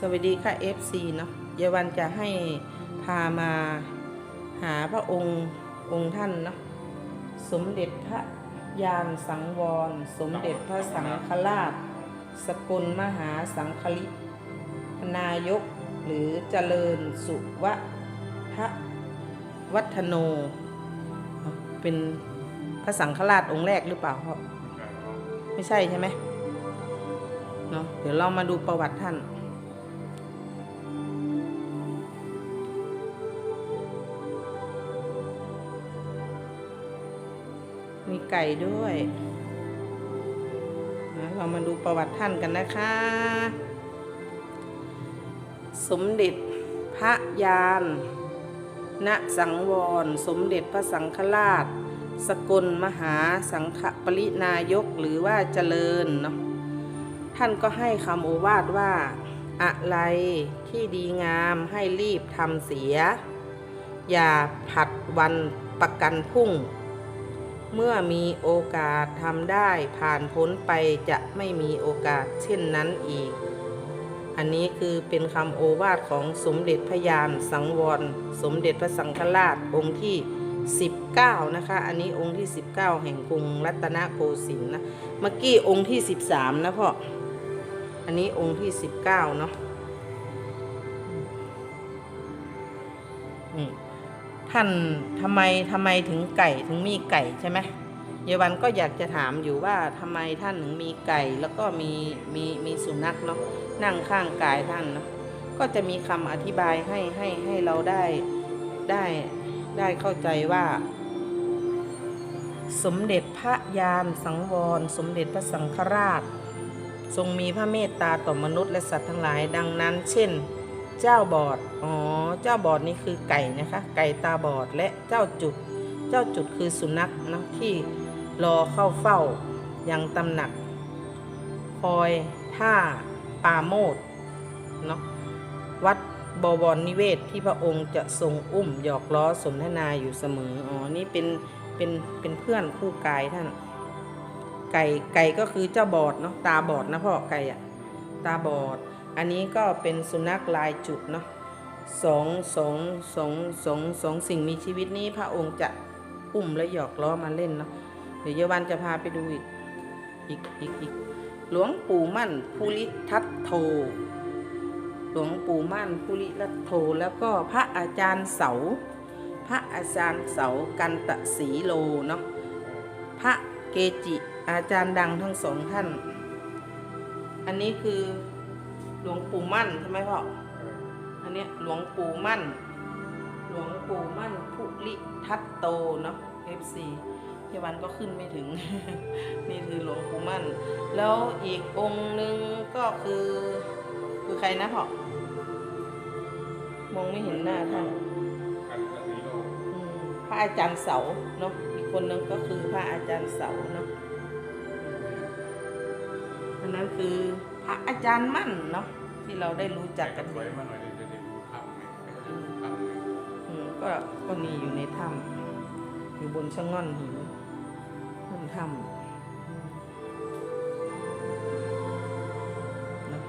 สวัสดีค่ะ FC เนาะเยาวันจะให้พามาหาพระองค์องค์ท่านเนาะสมเด็จพระยานสังวร สมเด็จพระสังฆราช สกลมหาสังคลินายกหรือเจริญสุวะพระวัฒโน เป็นพระสังฆราชองค์แรกหรือเปล่าไม่ใช่ใช่ไหมเนาะเดี๋ยวเรามาดูประวัติท่าน มีไก่ด้วย เรามาดูประวัติท่านกันนะคะ สมเด็จพระยานณสังวร สมเด็จพระสังฆราช สกลมหาสังฆปรินายกหรือว่าเจริญเนาะท่านก็ให้คำโอวาทว่า อะไรที่ดีงามให้รีบทำเสีย อย่าผัดวันประกันพุ่ง เมื่อมีโอกาสทำได้ผ่านพ้นไปจะไม่มีโอกาสเช่นนั้นอีก อันนี้คือเป็นคำโอวาทของสมเด็จพระยานสังวร สมเด็จพระสังฆราชองค์ที่ 19 นะคะ อันนี้องค์ที่ 19 แห่งกรุงรัตนโกสินทร์นะ เมื่อกี้องค์ที่ 13 นะพ่อ อันนี้องค์ที่ 19 เนาะนี่ ท่านทำไมทำไมถึงไก่ถึงมีไก่ใช่ไหมเยาวันก็อยากจะถามอยู่ว่าทำไมท่านถึงมีไก่แล้วก็มีมีมีสุนัขเนาะนั่งข้างกายท่านเนาะก็จะมีคำอธิบายให้ให้ให้เราได้ได้ได้เข้าใจว่า สมเด็จพระยานสังวร สมเด็จพระสังฆราช ทรงมีพระเมตตาต่อมนุษย์และสัตว์ทั้งหลายดังนั้น เช่น เจ้าบอด อ๋อ เจ้าบอดนี่คือไก่นะคะ ไก่ตาบอดและเจ้าจุด เจ้าจุดคือสุนัขนะที่รอเข้าเฝ้ายังตำหนัก คอยท่าปาโมดเนาะ วัดบวรนิเวศที่พระองค์จะทรงอุ้มหยอกล้อสนทนาอยู่เสมอ อ๋อ นี่เป็น เป็น เป็นเพื่อนคู่กายท่าน ไก่ ไก่ก็คือเจ้าบอดเนาะ ตาบอดนะพ่อไก่อะตาบอด อันนี้ก็เป็นสุนัขลายจุดเนาะสองสองสองสองสองสิ่งมีชีวิตนี้พระองค์จะอุ้มและหยอกล้อมาเล่นเนาะเดี๋ยวเยาวันจะพาไปดูอีกอีกอีกอีกหลวงปู่มั่นภูริทัตโท หลวงปู่มั่นภูริทัตโทแล้วก็พระอาจารย์เสา พระอาจารย์เสากันตะสีโลเนาะพระเกจิอาจารย์ดังทั้งสองท่าน อันนี้คือ หลวงปู่มั่นใช่ไหมพ่ออันเนี้ยหลวงปู่มั่น หลวงปู่มั่นภูริทัตโตเนาะ FC เทวันก็ขึ้นไม่ถึง นี่คือหลวงปู่มั่น แล้วอีกองค์หนึ่งก็คือ คือใครนะพ่อมองไม่เห็นหน้าท่านอืมพระอาจารย์เสาเนาะอีกคนนึงก็คือพระอาจารย์เสาเนาะอันนั้นคือ พระอาจารย์มั่นเนาะที่เราได้รู้จักกันไว้มาหน่อยจะได้ดูภาพไหมจะได้ดูภาพไหมอืมก็ก็นี่อยู่ในถ้ำอยู่บนชะง่อนหินบนถ้ำเนาะ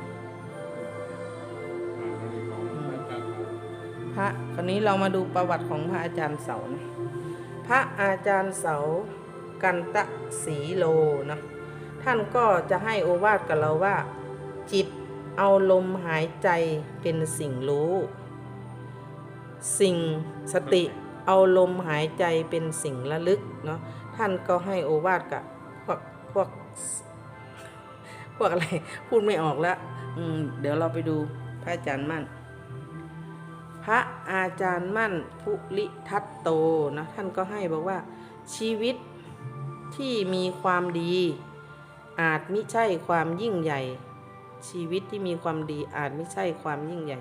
อ่าแล้วนี่ของอาจารย์เขาพระคราวนี้เรามาดูประวัติของพระอาจารย์เสานะ พระอาจารย์เสากันตะสีโลเนาะท่านก็จะให้โอวาทกับเราว่า จิตเอาลมหายใจเป็นสิ่งรู้ สิ่งสติเอาลมหายใจเป็นสิ่งระลึกเนาะท่านก็ให้โอวาทกับพวกพวกพวกอะไร พูดไม่ออกแล้วอืมเดี๋ยวเราไปดูพระอาจารย์มั่น พระอาจารย์มั่นภูริทัตโตนะท่านก็ให้บอกว่าชีวิตที่มีความดี อาจมิใช่ความยิ่งใหญ่ ชีวิตที่มีความดีอาจไม่ใช่ความยิ่งใหญ่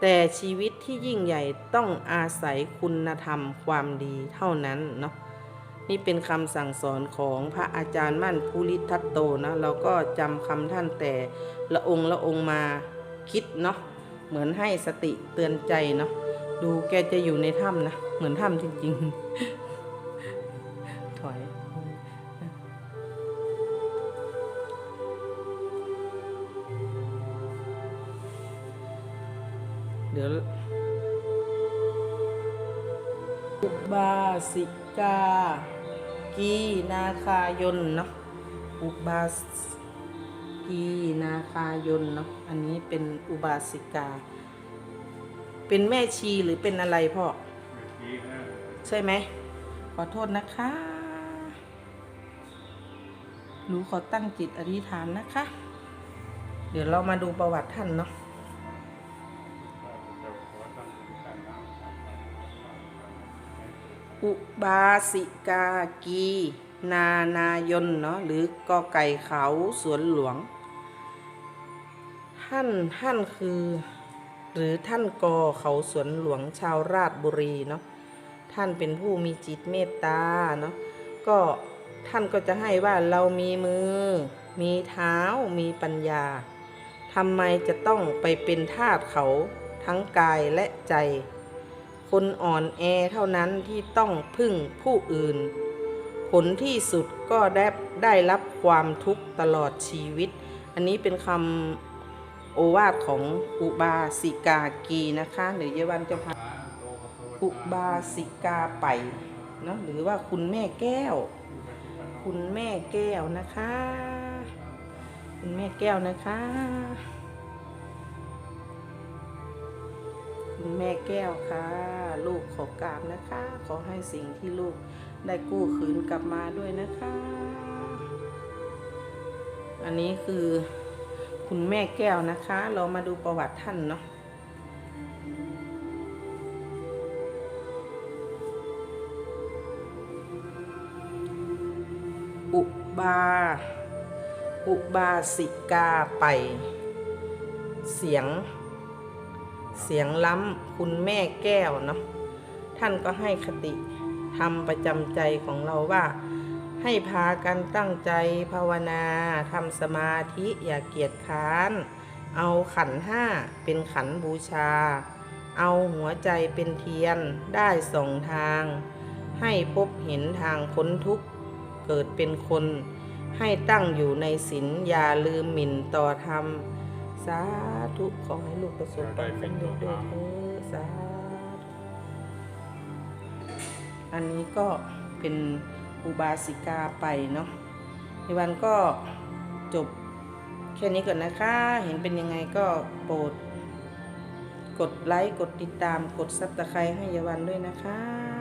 แต่ชีวิตที่ยิ่งใหญ่ต้องอาศัยคุณธรรมความดีเท่านั้นเนาะนี่เป็นคำสั่งสอนของพระอาจารย์มั่นภูริทัตโตนะเราก็จำคำท่านแต่ละองค์ละองค์มาคิดเนาะเหมือนให้สติเตือนใจเนาะดูแกจะอยู่ในถ้ำนะเหมือนถ้ำจริง ๆ ดี๋ยวอุบาสิกา กีนาคายนเนาะอุบาสกีนาคายนเนาะอันนี้เป็นอุบาสิกา เป็นแม่ชีหรือเป็นอะไรพ่อเมื่อกี้นะใช่ไหม ขอโทษนะคะ หนูขอตั้งจิตอธิษฐานนะคะ เดี๋ยวเรามาดูประวัติท่านเนาะ อุบาสิกากี นานายนเนาะหรือกอไก่เขาสวนหลวง ท่านท่านคือ หรือท่านกอเขาสวนหลวงชาวราชบุรีเนาะท่านเป็นผู้มีจิตเมตตาเนาะก็ท่านก็จะให้ว่าเรามีมือ มีเท้ามีปัญญาทำไมจะต้องไปเป็นทาสเขาทั้งกายและใจ คนอ่อนแอเท่านั้นที่ต้องพึ่งผู้อื่น ผลที่สุดก็ได้ได้รับความทุกข์ตลอดชีวิต อันนี้เป็นคำโอวาทของอุบาสิกากีนะคะหรือเยวันเจ้าพาอุบาสิกาไปเนาะหรือว่าคุณแม่แก้ว คุณแม่แก้วนะคะ คุณแม่แก้วนะคะ คุณแม่แก้วค่ะ ลูกขอกราบนะคะ ขอให้สิ่งที่ลูกได้กู้คืนกลับมาด้วยนะคะ อันนี้คือคุณแม่แก้วนะคะ เรามาดูประวัติท่านเนาะอุบา อุบาสิกาไป เสียง เสียงล้ำคุณแม่แก้วเนาะท่านก็ให้คติทำประจำใจของเราว่า ให้พากันตั้งใจภาวนาทำสมาธิอย่าเกียจค้าน เอาขันห้าเป็นขันบูชา เอาหัวใจเป็นเทียนได้สองทาง ให้พบเห็นทางพ้นทุกข์เกิดเป็นคน ให้ตั้งอยู่ในศีลอย่าลืมหมิ่นต่อธรรม สาธุขอให้ลูกประสบความสำเร็จด้วยเถิดสาธุอันนี้ก็เป็นอุบาสิกาไปเนาะในวันก็จบแค่นี้ก่อนนะคะ เห็นเป็นยังไงก็โปรด กดไลค์ กดติดตาม กดซับสไครต์ให้ยาวันด้วยนะคะ